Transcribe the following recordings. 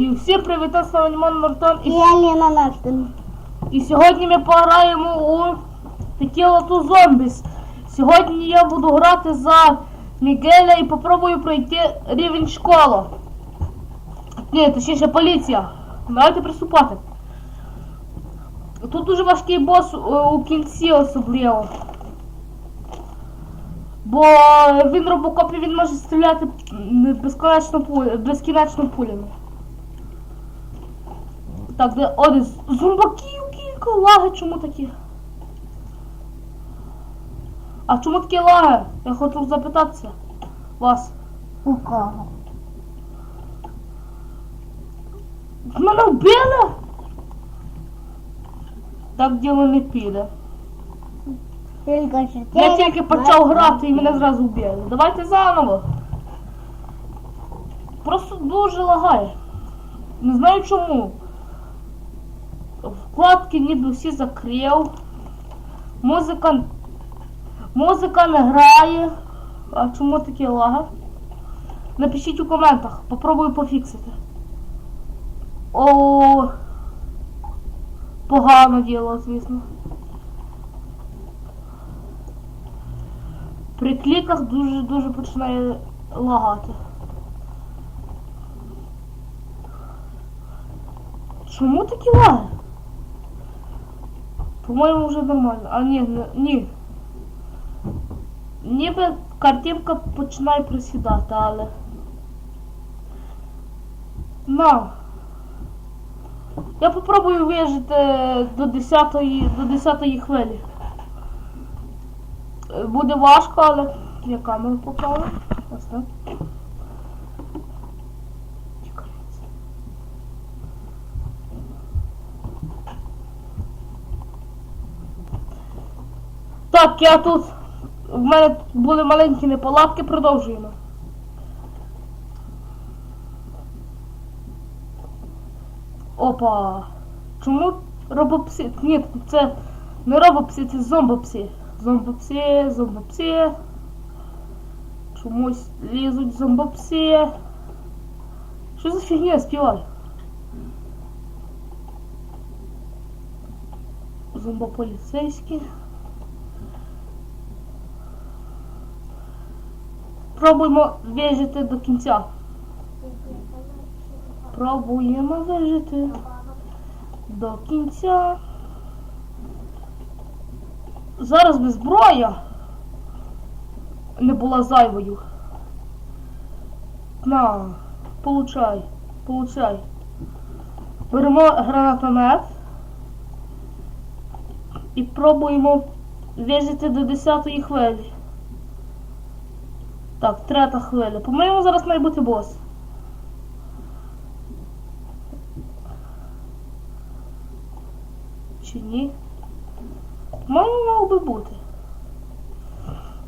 І всім привіт, з вами Дімон Мартон. І І, Аліна Настин. і сьогодні ми пограємо у Tequila to Zombies. Сьогодні я буду грати за Мігеля і попробую пройти рівень школа. Ні, точніше поліція. Давайте приступати. Тут дуже важкий бос у, у кінці особливо. Бо він робокоп і він може стріляти безкінечно пулями. Так, де один зомбаків кілька, лаги чому такі? А чому такі лаги? Я хочу запитатися вас. У кого? Мене вбили? Так діло не піде. Я тільки почав грати і мене зразу вбили. Давайте заново. Просто дуже лагає. Не знаю чому. Вкладки ніби всі закрив. Музика. Музика не грає. А чому такі лаги? Напишіть у коментах, попробую пофіксити. О, погано діло, звісно. При кліках дуже-дуже починає лагати. Чому такі лаги? По-моєму, вже нормально. А ні, ні. Ніби картинка починає просідати, але. На. Я попробую вижити до 10 до 10 хвилі. Е, Буде важко, але я камеру поправлю. Ось так. Чекайте. Так, я тут. В мене були маленькі неполадки, продовжуємо. Опа. Чому робопсі? Ні, це не робопсі, це зомбопсі. Зомбопсі, зомбопсі. Чомусь лізуть зомбопсі. Що за фігня співаю? Зомбополіцейські. Пробуємо вижити до кінця. Пробуємо вижити до кінця. Зараз би зброя не була зайвою. На, получай, получай. Беремо гранатомет і пробуємо вижити до 10 хвилі. Так, третя хвиля. По-моєму, зараз має бути бос. Чи ні? По-моєму, мав би бути.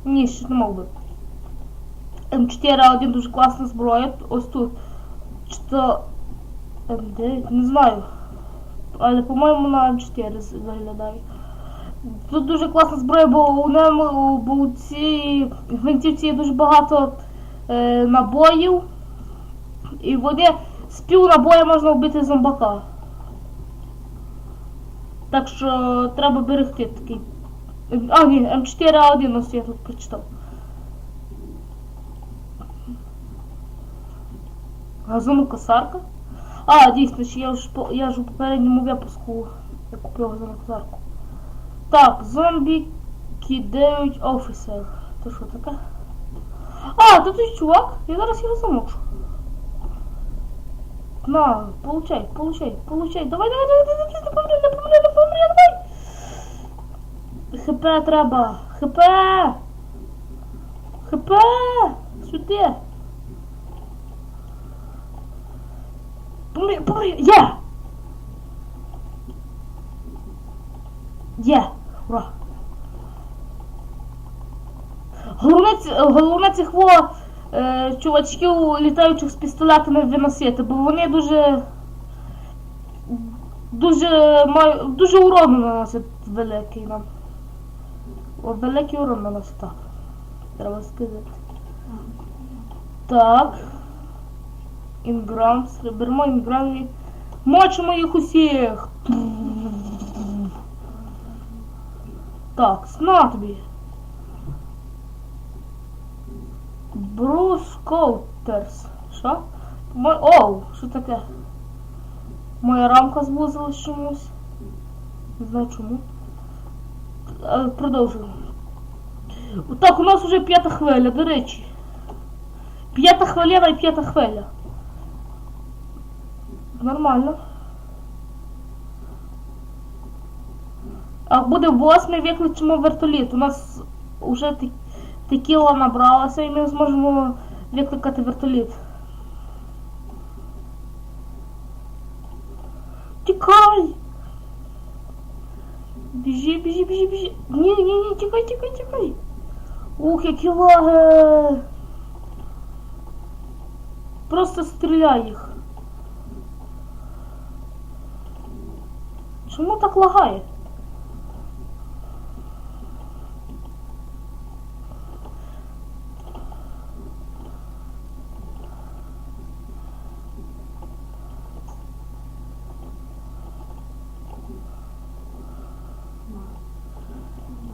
Ні, ще не мав би. М4А1 дуже класна зброя. Ось тут. Чи то М9, не знаю. Але, по-моєму, на М4 з- виглядає. Тут дуже класна зброя, бо у ньому бо у цій гвинтівці є дуже багато е, набоїв. І вони з пів набоя можна вбити зомбака. Так що треба берегти такий. А, ні, М4А1 ось я тут прочитав. Газонокосарка. А, дійсно, я ж я ж у попередньому випуску я купив газонокосарку. Так, зомбі кидають офісер. То що таке? А, тут є чувак, я зараз його замочу. На, получай, получай, получай. Давай, давай, давай, давай, давай, помри, не помри, не помри, давай. ХП треба. ХП. ХП. Сюди. Помри, помри, є. Є. Головне, ці- головне е, чувачків літаючих з пістолетами виносити, бо вони дуже. Дуже маю, дуже урон наносять великий нам. Великий урон наносить так. Треба сказати. Так. Інграмс. Беремо інграмі. Мочимо їх усіх. Так, на тобі. Брус Коутерс. Що? Мо- Оу, що таке? Моя рамка звузилась чомусь. Не знаю чому. Е, Продовжуємо. Так, у нас вже п'ята хвиля, до речі. П'ята хвилина і п'ята хвиля. Нормально. А буде восьмий, викличемо вертоліт. У нас вже те- текіла набралася і ми зможемо викликати вертоліт. Тікай! Біжи, біжи, біжи, біжи. Ні, ні, ні, тікай, тікай, тікай. Ух, які лаги. Просто стріляй їх. Чому так лагає?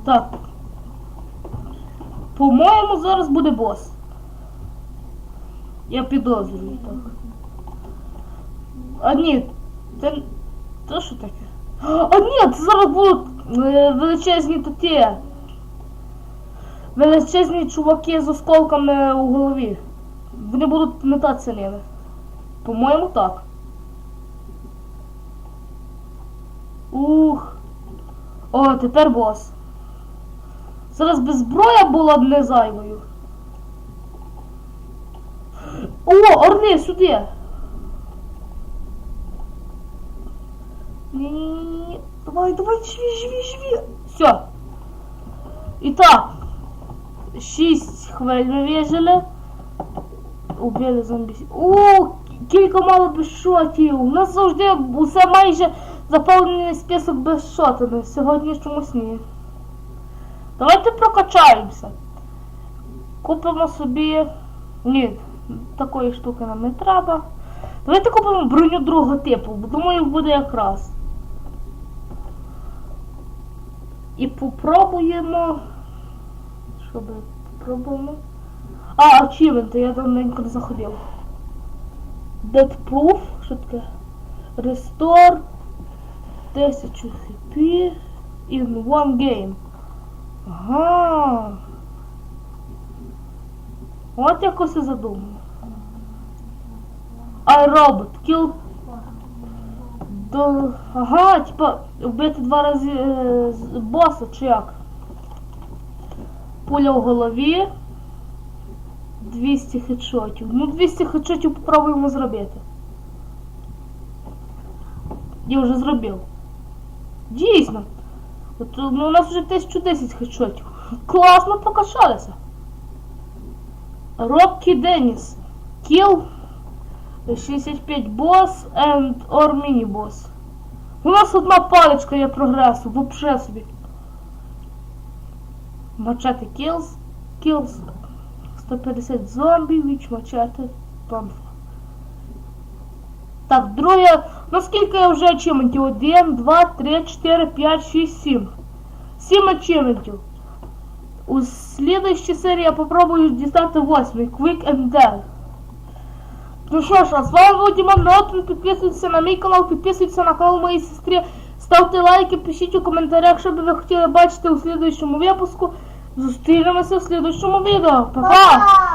Так. По-моєму, зараз буде бос. Я підозрюю так. А ні, це. Це що таке? А ні, це зараз будуть е, величезні такі. Величезні чуваки з осколками у голові. Вони будуть метатися ними. По-моєму, так. Ух. О, тепер бос. Зараз би зброя була б не зайвою. О, орли, сюди. Ні-ні-ні. Давай, давай, живі, живі, живі. Все. І так. Шість хвиль ми вижили. Убили зомбі. О, кілька мало безшотів. У нас завжди усе майже заповнений список безшотами. Сьогодні чомусь ні. Давайте прокачаємося. Купимо собі. Ні, такої штуки нам не треба. Давайте купимо броню другого типу, думаю, буде якраз. І попробуємо. Що би попробуємо? А, ачівенти, я давненько не заходив. Dead Proof, що таке? Restore 1000 HP in one game. Ага. От якось і задумав. iRobot. Kill до... Ага, типа вбити два рази е, боса, чи як? Пуля в голові. 200 хедшотів. Ну 200 хедшотів попробуємо зробити. Я вже зробив. Дійсно. Ну, у нас вже 1010 хедшотів. Класно покачалися. Робкі Деніс. Kill 65 босс and or mini босс. У нас одна паличка є прогресу, вообще собі. Мачете kills. Kills 150 зомбі, віч мачете. Памфа. Так, друге. Наскільки я вже ачивментів? 1, 2, 3, 4, 5, 6, 7. 7 ачивментів. У слідущій серії я попробую дістати 8. Quick and Dead. Ну що ж, а з вами був Дімон Нотин. Підписуйтесь на мій канал, підписуйтесь на канал моєї сестри. Ставте лайки, пишіть у коментарях, що би ви хотіли бачити у слідуючому випуску. Зустрінемося в слідуючому відео. Па-па!